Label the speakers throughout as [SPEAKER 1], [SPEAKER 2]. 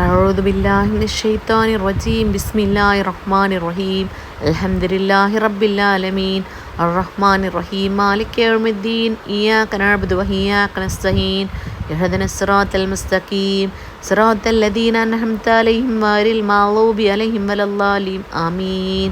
[SPEAKER 1] أعوذ بالله من الشيطان الرجيم بسم الله الرحمن الرحيم الحمد لله رب العالمين الرحمن الرحيم مالك يوم الدين إياك نعبد وإياك نستعين اهدنا الصراط المستقيم صراط الذين أنعمت عليهم غير المغضوب عليهم ولا الضالين آمين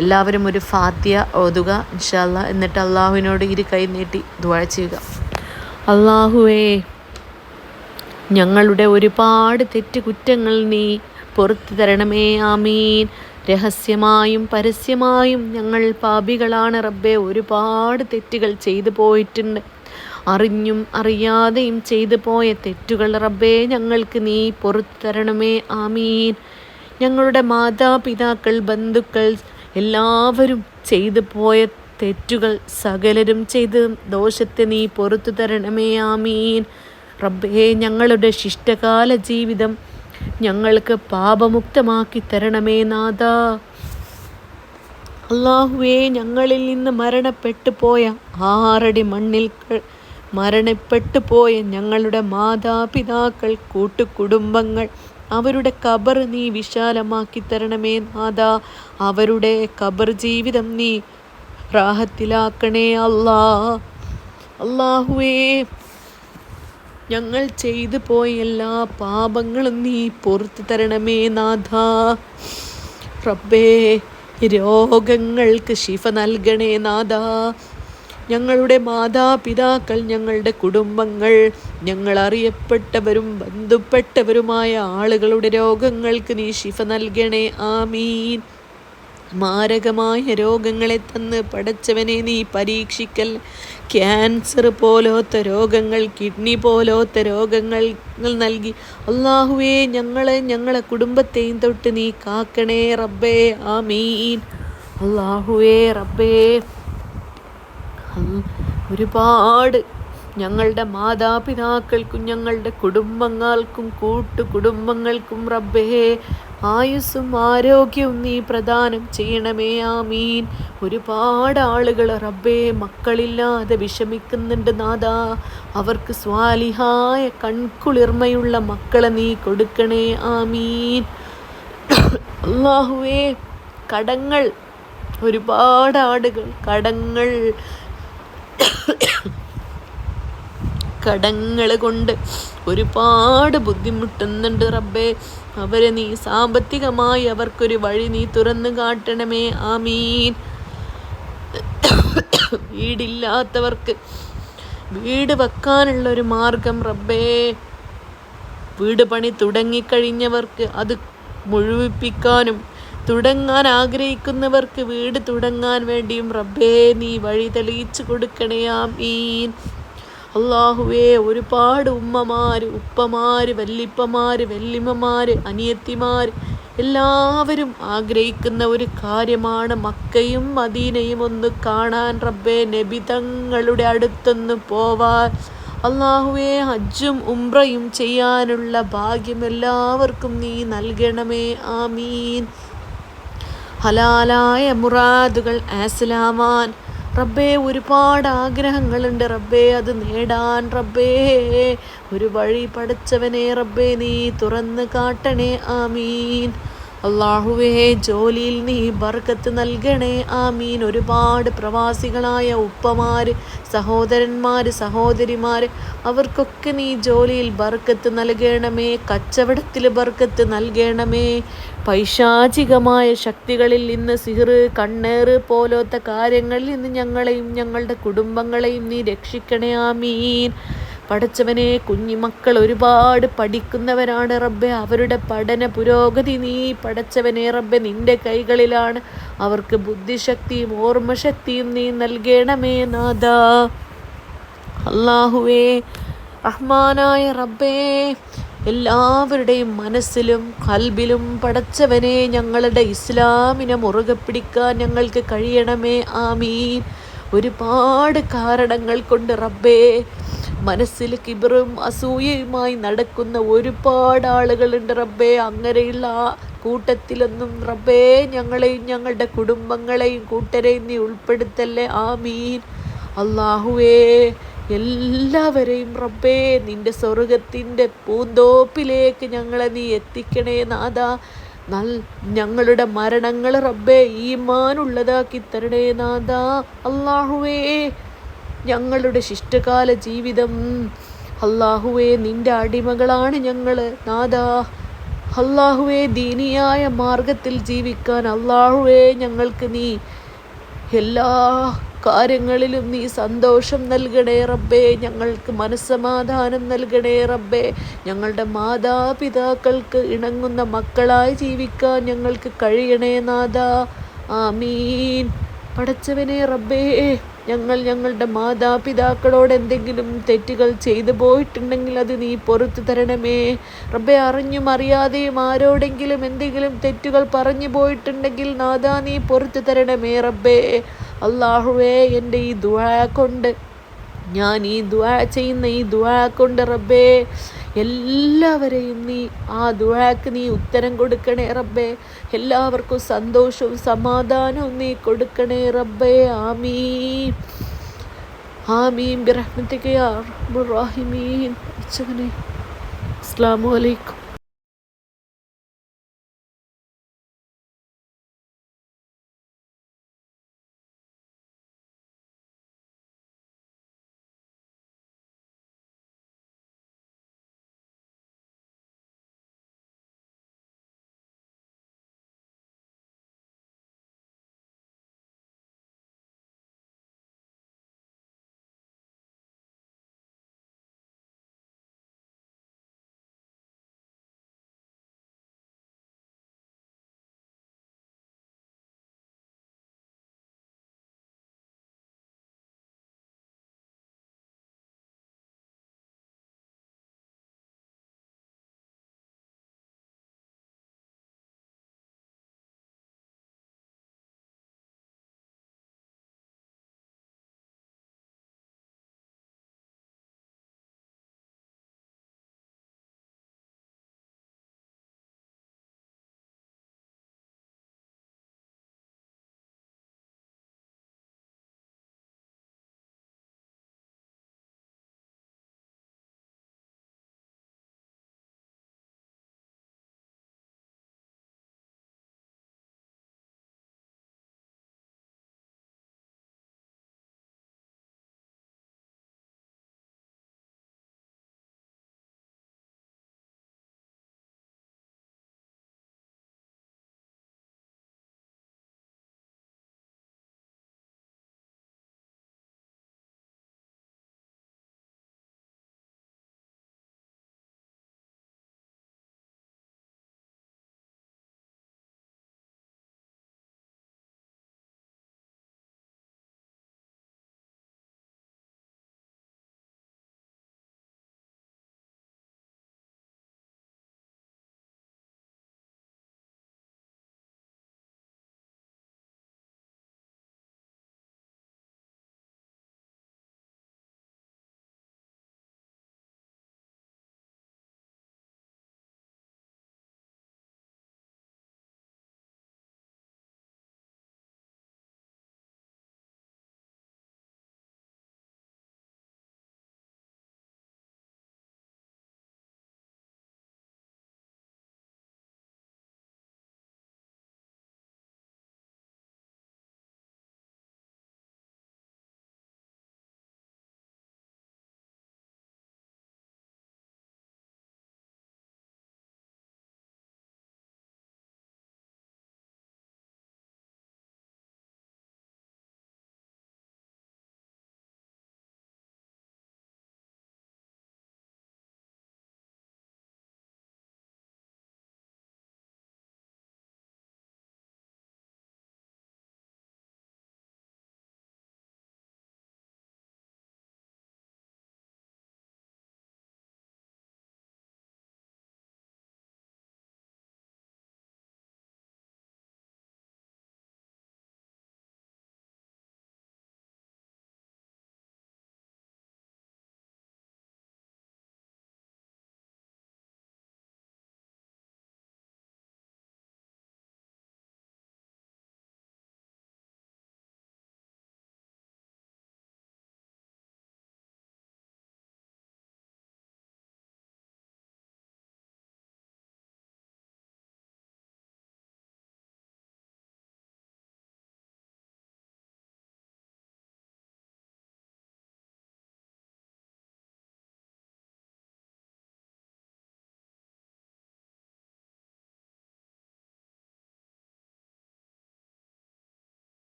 [SPEAKER 1] എല്ലാവരും ഒരു ഫാത്തിയ ഓതുക ഇൻഷാല്ല എന്നിട്ട് അള്ളാഹുവിനോട് ഇരു കൈ നീട്ടി ദ്വാ ചെയ്യുക അള്ളാഹുവേ ഞങ്ങളുടെ ഒരുപാട് തെറ്റുകുറ്റങ്ങൾ നീ പുറത്തു തരണമേ ആമീൻ. രഹസ്യമായും പരസ്യമായും ഞങ്ങൾ പാപികളാണ് റബ്ബെ. ഒരുപാട് തെറ്റുകൾ ചെയ്തു പോയിട്ടുണ്ട്. അറിഞ്ഞും അറിയാതെയും ചെയ്തു പോയ തെറ്റുകൾ റബ്ബെ ഞങ്ങൾക്ക് നീ പുറത്തു തരണമേ ആമീൻ. ഞങ്ങളുടെ മാതാപിതാക്കൾ ബന്ധുക്കൾ എല്ലാവരും ചെയ്തു പോയ തെറ്റുകൾ സകലരും ചെയ്ത് ദോഷത്തെ നീ പുറത്തു തരണമേ ആമീൻ. റബ്ബേ ഞങ്ങളുടെ ശിഷ്ടകാല ജീവിതം ഞങ്ങൾക്ക് പാപമുക്തമാക്കി തരണമേ നാഥ. അള്ളാഹുവേ ഞങ്ങളിൽ നിന്ന് മരണപ്പെട്ടു പോയ ആറടി മണ്ണിൽ മരണപ്പെട്ടു പോയ ഞങ്ങളുടെ മാതാപിതാക്കൾ കൂട്ടുകുടുംബങ്ങൾ അവരുടെ കബർ നീ വിശാലമാക്കി തരണമേ നാഥ. അവരുടെ കബർ ജീവിതം നീ റാഹത്തിലാക്കണേ അല്ലാ. അള്ളാഹുവേ ഞങ്ങൾ ചെയ്തു പോയ എല്ലാ പാപങ്ങളും നീ പുറത്തു തരണമേ നാഥ. റബ്ബേ രോഗങ്ങൾക്ക് ശിഫ നൽകണേ നാഥ. ഞങ്ങളുടെ മാതാപിതാക്കൾ ഞങ്ങളുടെ കുടുംബങ്ങൾ ഞങ്ങൾ അറിയപ്പെട്ടവരും ബന്ധുപ്പെട്ടവരുമായ ആളുകളുടെ രോഗങ്ങൾക്ക് നീ ശിഫ നൽകണേ ആമീൻ. മാരകമായ രോഗങ്ങളെ തന്ന് പടച്ചവനെ നീ പരീക്ഷിക്കൽ. ക്യാൻസർ പോലത്തെ രോഗങ്ങൾ കിഡ്നി പോലത്തെ രോഗങ്ങൾ നൽകി. അള്ളാഹുവേ ഞങ്ങളെ ഞങ്ങളെ കുടുംബത്തെയും തൊട്ട് നീ കാക്കണേ റബ്ബേ ആമീൻ. അള്ളാഹുവേ റബ്ബേ. ഒരുപാട് ഞങ്ങളുടെ മാതാപിതാക്കൾക്കും ഞങ്ങളുടെ കുടുംബങ്ങൾക്കും കൂട്ടുകുടുംബങ്ങൾക്കും റബ്ബേ ആയുസ്സും ആരോഗ്യവും നീ പ്രദാനം ചെയ്യണമേ ആമീൻ. ഒരുപാട് ആളുകൾ റബ്ബേ മക്കളില്ലാതെ വിഷമിക്കുന്നുണ്ട് നാഥ. അവർക്ക് സ്വാലിഹായ കൺകുളിർമയുള്ള മക്കളെ നീ കൊടുക്കണേ ആമീൻ. അള്ളാഹുവേ കടങ്ങൾ ഒരുപാട് ആടുകൾ കടങ്ങൾ കടങ്ങൾ കൊണ്ട് ഒരുപാട് ബുദ്ധിമുട്ടുന്നുണ്ട് റബ്ബേ. അവരെ നീ സാമ്പത്തികമായി അവർക്കൊരു വഴി നീ തുറന്നു കാട്ടണമേ. ആമീൻ. വീടില്ലാത്തവർക്ക് വീട് വെക്കാനുള്ള ഒരു മാർഗം റബ്ബേ. വീട് പണി തുടങ്ങിക്കഴിഞ്ഞവർക്ക് അത് മുഴുവിപ്പിക്കാനും തുടങ്ങാൻ ആഗ്രഹിക്കുന്നവർക്ക് വീട് തുടങ്ങാൻ വേണ്ടിയും റബ്ബേ നീ വഴി തെളിയിച്ചു കൊടുക്കണേ. ആമീൻ. അള്ളാഹുവേ ഒരുപാട് ഉമ്മമാർ ഉപ്പമാര് വല്ലിപ്പമാര് വല്ലിമ്മമാര് അനിയത്തിമാർ എല്ലാവരും ആഗ്രഹിക്കുന്ന ഒരു കാര്യമാണ് മക്കയും മദീനയും ഒന്ന് കാണാൻ റബ്ബേ നബി നബിതങ്ങളുടെ അടുത്തൊന്ന് പോവാൻ. അള്ളാഹുവേ ഹജ്ജും ഉംറയും ചെയ്യാനുള്ള ഭാഗ്യം എല്ലാവർക്കും നീ നൽകണമേ ആമീൻ. ഹലാലായ മുറാദുകൾ ആസ്ലാമാൻ റബ്ബേ ഒരുപാട് ആഗ്രഹങ്ങളുണ്ട് റബ്ബേ അത് നേടാൻ റബ്ബേ. ഒരു വഴി പഠിച്ചവനെ റബ്ബേ നീ തുറന്ന് കാട്ടണേ ആമീൻ. അള്ളാഹുവേ ജോലിയിൽ നീ ബർക്കത്ത് നൽകണേ. ആമീൻ. ഒരുപാട് പ്രവാസികളായ ഉപ്പമാര് സഹോദരന്മാര് സഹോദരിമാര് അവർക്കൊക്കെ നീ ജോലിയിൽ ബർക്കത്ത് നൽകണമേ. കച്ചവടത്തിൽ ബർക്കത്ത് നൽകണമേ. പൈശാചികമായ ശക്തികളിൽ നിന്ന് സിഹറ് കണ്ണേറ് പോലത്തെ കാര്യങ്ങളിൽ നിന്ന് ഞങ്ങളെയും ഞങ്ങളുടെ കുടുംബങ്ങളെയും നീ രക്ഷിക്കണേ. ആമീൻ. പഠിച്ചവനെ കുഞ്ഞുമക്കൾ ഒരുപാട് പഠിക്കുന്നവരാണ് റബ്ബെ. അവരുടെ പഠന പുരോഗതി നീ പഠിച്ചവനെ റബ്ബെ നിന്റെ കൈകളിലാണ്. അവർക്ക് ബുദ്ധിശക്തിയും ഓർമ്മശക്തിയും നീ നൽകണമേ നാഥ. അള്ളാഹുവേ റഹ്മാനായ റബ്ബേ എല്ലാവരുടെയും മനസ്സിലും കൽബിലും പടച്ചവനെ ഞങ്ങളുടെ ഇസ്ലാമിനെ മുറുകെ പിടിക്കാൻ ഞങ്ങൾക്ക് കഴിയണമേ. ആമീൻ. ഒരുപാട് കാരണങ്ങൾ കൊണ്ട് റബ്ബേ മനസ്സിൽ കിബറും അസൂയയുമായി നടക്കുന്ന ഒരുപാട് ആളുകളുണ്ട് റബ്ബേ. അങ്ങനെയുള്ള ആ കൂട്ടത്തിലൊന്നും റബ്ബേ ഞങ്ങളെയും ഞങ്ങളുടെ കുടുംബങ്ങളെയും കൂട്ടരെയും നീ ഉൾപ്പെടുത്തല്ലേ. ആ മീൻ അള്ളാഹുവേ എല്ലാവരെയും റബ്ബേ നിന്റെ സ്വർഗത്തിന്റെ പൂന്തോപ്പിലേക്ക് ഞങ്ങളെ നീ എത്തിക്കണേ നാഥ. നൽ ഞങ്ങളുടെ മരണങ്ങൾ റബ്ബേ ഈമാനുള്ളതാക്കി തരണേ നാഥ. അള്ളാഹുവേ ഞങ്ങളുടെ ശിഷ്ടകാല ജീവിതം. അള്ളാഹുവേ നിന്റെ അടിമകളാണ് ഞങ്ങൾ നാദാ അള്ളാഹുവേ ദീനിയായ മാർഗത്തിൽ ജീവിക്കാൻ അള്ളാഹുവേ ഞങ്ങൾക്ക് നീ എല്ലാ കാര്യങ്ങളിലും നീ സന്തോഷം നൽകണേ റബ്ബേ. ഞങ്ങൾക്ക് മനസ്സമാധാനം നൽകണേ റബ്ബേ. ഞങ്ങളുടെ മാതാപിതാക്കൾക്ക് ഇണങ്ങുന്ന മക്കളായി ജീവിക്കാൻ ഞങ്ങൾക്ക് കഴിയണേ നാഥ ആമീൻ. പടച്ചവനെ റബ്ബേ. ഞങ്ങൾ ഞങ്ങളുടെ മാതാപിതാക്കളോട് എന്തെങ്കിലും തെറ്റുകൾ ചെയ്തു പോയിട്ടുണ്ടെങ്കിൽ അത് നീ പുറത്തു തരണമേ. റബ്ബെ അറിഞ്ഞും അറിയാതെയും ആരോടെങ്കിലും എന്തെങ്കിലും തെറ്റുകൾ പറഞ്ഞു പോയിട്ടുണ്ടെങ്കിൽ നാദാ നീ പുറത്തു തരണമേ റബ്ബേ. അള്ളാഹുവേ എന്റെ ഈ ദുആ കൊണ്ട് ഞാൻ ഈ ദുആ ചെയ്യുന്ന ഈ ദുആ കൊണ്ട് റബ്ബേ എല്ലാവരെയും നീ ആ ദുഴാക്ക് നീ ഉത്തരം കൊടുക്കണേ റബ്ബേ. എല്ലാവർക്കും സന്തോഷവും സമാധാനവും നീ കൊടുക്കണേ റബ്ബേ. ആമീൻ. ആമീൻ. ബിറഹ്മത്തിക്ക് യാ റബ്ബുർ റഹീമീൻ. അസ്സലാമു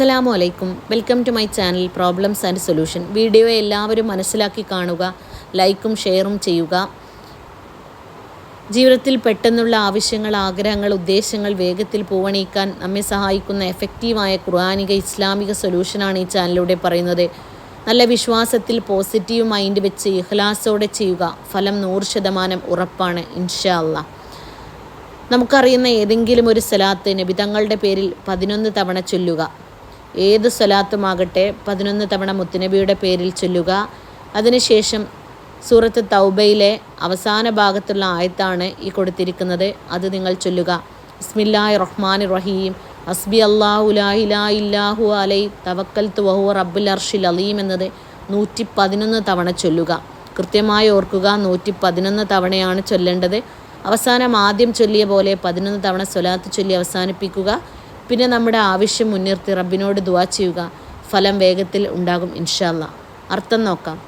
[SPEAKER 1] അസ്സലാമു അലൈക്കും welcome to my channel problems and solution. Video എല്ലാവരും മനസ്സിലാക്കി കാണുക ലൈക്കും ഷെയറും ചെയ്യുക. ജീവിതത്തിൽ പെട്ടെന്നുള്ള ആവശ്യങ്ങൾ ആഗ്രഹങ്ങൾ ഉദ്ദേശങ്ങൾ വേഗത്തിൽ പൂവണിയിക്കാൻ നമ്മെ സഹായിക്കുന്ന എഫക്റ്റീവായ ഖുർആാനിക ഇസ്ലാമിക സൊല്യൂഷനാണ് ഈ ചാനലിലൂടെ പറയുന്നത്. നല്ല വിശ്വാസത്തിൽ പോസിറ്റീവ് മൈൻഡ് വെച്ച് ഇഹ്ലാസോടെ ചെയ്യുക ഫലം നൂറ് ശതമാനം ഉറപ്പാണ് ഇൻഷാ നമുക്കറിയുന്ന ഏതെങ്കിലും ഒരു സ്ഥലത്ത് നബി തങ്ങളുടെ പേരിൽ പതിനൊന്ന് തവണ ചൊല്ലുക. ഏത് സ്വലാത്തുമാകട്ടെ പതിനൊന്ന് തവണ മുത്തുനബിയുടെ പേരിൽ ചൊല്ലുക. അതിനുശേഷം സൂറത്ത് തൗബയിലെ അവസാന ഭാഗത്തുള്ള ആയത്താണ് ഈ കൊടുത്തിരിക്കുന്നത്. അത് നിങ്ങൾ ചൊല്ലുക. ബിസ്മില്ലാഹി റഹ്മാൻ റഹീം അസ്ബി അള്ളാഹു ലാഹിലാ ഇല്ലാഹു അലൈ. തവക്കൽ തുവഹു റബ്ബുൽ അർഷിൽ അലീം എന്നത് നൂറ്റി പതിനൊന്ന് തവണ ചൊല്ലുക. കൃത്യമായി ഓർക്കുക നൂറ്റി പതിനൊന്ന് തവണയാണ് ചൊല്ലേണ്ടത്. അവസാനം ആദ്യം ചൊല്ലിയ പോലെ പതിനൊന്ന് തവണ സ്വലാത്ത് ചൊല്ലി അവസാനിപ്പിക്കുക. പിന്നെ നമ്മുടെ ആവശ്യം മുൻനിർത്തി റബ്ബിനോട് ദുവാ ചെയ്യുക. ഫലം വേഗത്തിൽ ഉണ്ടാകും ഇൻഷാല്ല അർത്ഥം നോക്കാം.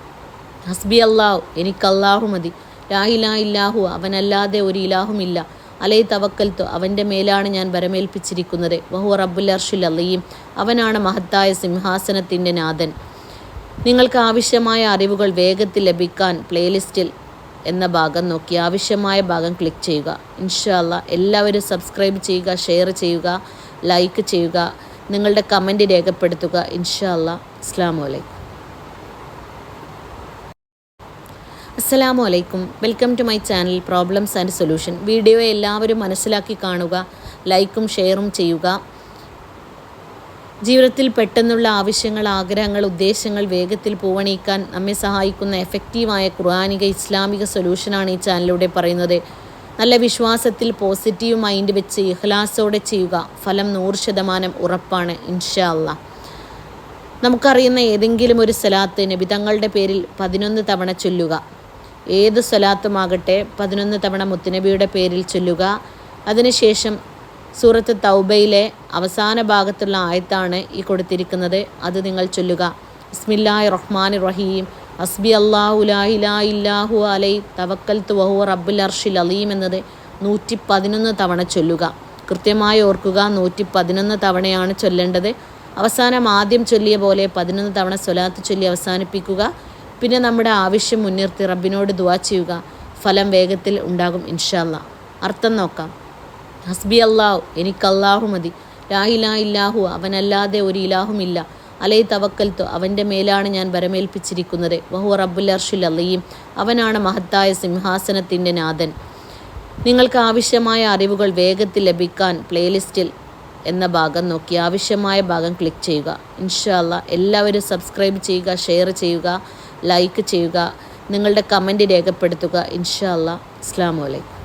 [SPEAKER 1] ഹസ്ബി അള്ളാഹു എനിക്ക് അള്ളാഹു മതി. ലാഹിലാ ഇല്ലാഹു അവനല്ലാതെ ഒരു ഇലാഹുമില്ല അലൈ തവക്കൽത്തു അവന്റെ മേലാണ് ഞാൻ വരമേൽപ്പിച്ചിരിക്കുന്നത്. വഹു റബ്ബുൽ അർഷുൽ അലീം. അവനാണ് മഹത്തായ സിംഹാസനത്തിന്റെ നാഥൻ. നിങ്ങൾക്ക് ആവശ്യമായ അറിവുകൾ വേഗത്തിൽ ലഭിക്കാൻ പ്ലേലിസ്റ്റിൽ എന്ന ഭാഗം നോക്കി ആവശ്യമായ ഭാഗം ക്ലിക്ക് ചെയ്യുക. ഇൻഷാല്ല എല്ലാവരും സബ്സ്ക്രൈബ് ചെയ്യുക ഷെയർ ചെയ്യുക. ലൈക്ക് ചെയ്യുക നിങ്ങളുടെ കമന്റ് രേഖപ്പെടുത്തുക. ഇൻഷാല്ല അസ്ലാമലൈക്കും അസ്സലാമു അലൈക്കും. Welcome to my channel problems and solution video എല്ലാവരും മനസ്സിലാക്കി കാണുക ലൈക്കും ഷെയറും ചെയ്യുക. ജീവിതത്തിൽ പെട്ടെന്നുള്ള ആവശ്യങ്ങൾ ആഗ്രഹങ്ങൾ ഉദ്ദേശങ്ങൾ വേഗത്തിൽ പൂവണിയിക്കാൻ നമ്മെ സഹായിക്കുന്ന എഫക്റ്റീവായ ഖുർആാനിക ഇസ്ലാമിക സൊല്യൂഷനാണ് ഈ ചാനലിലൂടെ പറയുന്നത്. നല്ല വിശ്വാസത്തിൽ പോസിറ്റീവ് മൈൻഡ് വെച്ച് ഇഹ്ലാസോടെ ചെയ്യുക. ഫലം നൂറ് ശതമാനം ഉറപ്പാണ് ഇൻഷാ നമുക്കറിയുന്ന ഏതെങ്കിലും ഒരു സ്വലാത്ത് നബിതങ്ങളുടെ പേരിൽ പതിനൊന്ന് തവണ ചൊല്ലുക. ഏത് സ്വലാത്തുമാകട്ടെ പതിനൊന്ന് തവണ മുത്തുനബിയുടെ പേരിൽ ചൊല്ലുക. അതിനുശേഷം സൂറത്ത് തൗബയിലെ അവസാന ഭാഗത്തുള്ള ആയത്താണ് ഈ കൊടുത്തിരിക്കുന്നത്. അത് നിങ്ങൾ ചൊല്ലുക. ബിസ്മില്ലാഹി റഹ്മാൻ റഹീം. ഹസ്ബി അള്ളാഹു ലാഹിലാ ഇല്ലാഹു അലൈ തവക്കൽ തുവഹു റബ്ബുൽ അർഷിൽ അലീം എന്നത് നൂറ്റി പതിനൊന്ന് തവണ ചൊല്ലുക. കൃത്യമായി ഓർക്കുക നൂറ്റി പതിനൊന്ന് തവണയാണ് ചൊല്ലേണ്ടത്. അവസാനം ആദ്യം ചൊല്ലിയ പോലെ പതിനൊന്ന് തവണ സ്വലാത്ത് ചൊല്ലി അവസാനിപ്പിക്കുക. പിന്നെ നമ്മുടെ ആവശ്യം മുൻനിർത്തി റബ്ബിനോട് ദുവാ ചെയ്യുക. ഫലം വേഗത്തിൽ ഉണ്ടാകും ഇൻഷാല്ല അർത്ഥം നോക്കാം. ഹസ്ബി അള്ളാഹു എനിക്ക് അള്ളാഹു മതി. ലാഹിലാ ഇല്ലാഹു അവനല്ലാതെ ഒരു ഇലാഹുമില്ല അലൈ തവക്കൽത്തു അവന്റെ മേലാണ് ഞാൻ വരമേൽപ്പിച്ചിരിക്കുന്നത്. വഹു റബ്ബുൽ അർഷുൽ അല്ലയും അവനാണ് മഹത്തായ സിംഹാസനത്തിന്റെ നാഥൻ. നിങ്ങൾക്ക് ആവശ്യമായ അറിവുകൾ വേഗത്തിൽ ലഭിക്കാൻ പ്ലേലിസ്റ്റിൽ എന്ന ഭാഗം നോക്കി. ആവശ്യമായ ഭാഗം ക്ലിക്ക് ചെയ്യുക. ഇൻഷാല്ല എല്ലാവരും സബ്സ്ക്രൈബ് ചെയ്യുക ഷെയർ ചെയ്യുക ലൈക്ക് ചെയ്യുക നിങ്ങളുടെ കമന്റ് രേഖപ്പെടുത്തുക. ഇൻഷാല്ല അസ്സാം വലൈക്കും